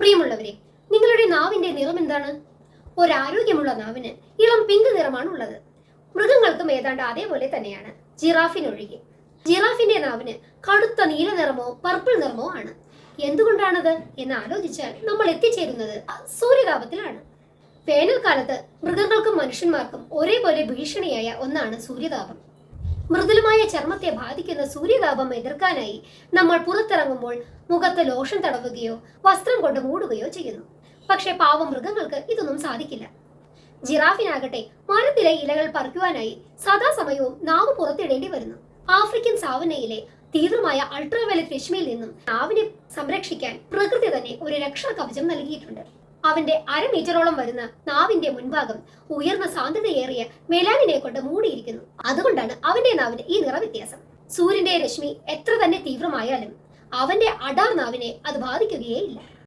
പ്രിയമുള്ളവരെ നിങ്ങളുടെ നാവിന്റെ നിറം എന്താണ്? ഒരാരോഗ്യമുള്ള നാവിന് ഇളം പിങ്ക് നിറമാണ് ഉള്ളത്. മൃഗങ്ങൾക്കും ഏതാണ്ട് അതേപോലെ തന്നെയാണ് ജിറാഫിനൊഴികെ. ജിറാഫിന്റെ നാവിന് കടുത്ത നീല നിറമോ പർപ്പിൾ നിറമോ ആണ്. എന്തുകൊണ്ടാണത് എന്ന് ആലോചിച്ചാൽ നമ്മൾ എത്തിച്ചേരുന്നത് സൂര്യതാപത്തിലാണ്. വേനൽക്കാലത്ത് മൃഗങ്ങൾക്കും മനുഷ്യന്മാർക്കും ഒരേപോലെ ഭീഷണിയായ ഒന്നാണ് സൂര്യതാപം. മൃദുലമായ ചർമ്മത്തെ ബാധിക്കുന്ന സൂര്യതാപം എതിർക്കാനായി നമ്മൾ പുറത്തിറങ്ങുമ്പോൾ മുഖത്ത് ലോഷൻ തടവുകയോ വസ്ത്രം കൊണ്ട് മൂടുകയോ ചെയ്യുന്നു. പക്ഷേ പാവം മൃഗങ്ങൾക്ക് ഇതൊന്നും സാധിക്കില്ല. ജിറാഫിനാകട്ടെ മരത്തിലെ ഇലകൾ പറിക്കുവാനായി സദാസമയവും നാവ് പുറത്തിടേണ്ടി വരുന്നു. ആഫ്രിക്കൻ സാവനയിലെ തീവ്രമായ അൾട്രാവയലറ്റ് രശ്മിയിൽ നിന്നും നാവിനെ സംരക്ഷിക്കാൻ പ്രകൃതി തന്നെ ഒരു രക്ഷാ കവചം നൽകിയിട്ടുണ്ട്. അവന്റെ അരമീറ്ററോളം വരുന്ന നാവിന്റെ മുൻഭാഗം ഉയർന്ന സാന്ദ്രതയേറിയ മെലാനിനെ കൊണ്ട് മൂടിയിരിക്കുന്നു. അതുകൊണ്ടാണ് അവന്റെ നാവിന് ഈ നിറവ്യത്യാസം സൂര്യന്റെ രശ്മി എത്ര തന്നെ തീവ്രമായാലും അവന്റെ അടാർ നാവിനെ അത് ബാധിക്കുകയേയില്ല.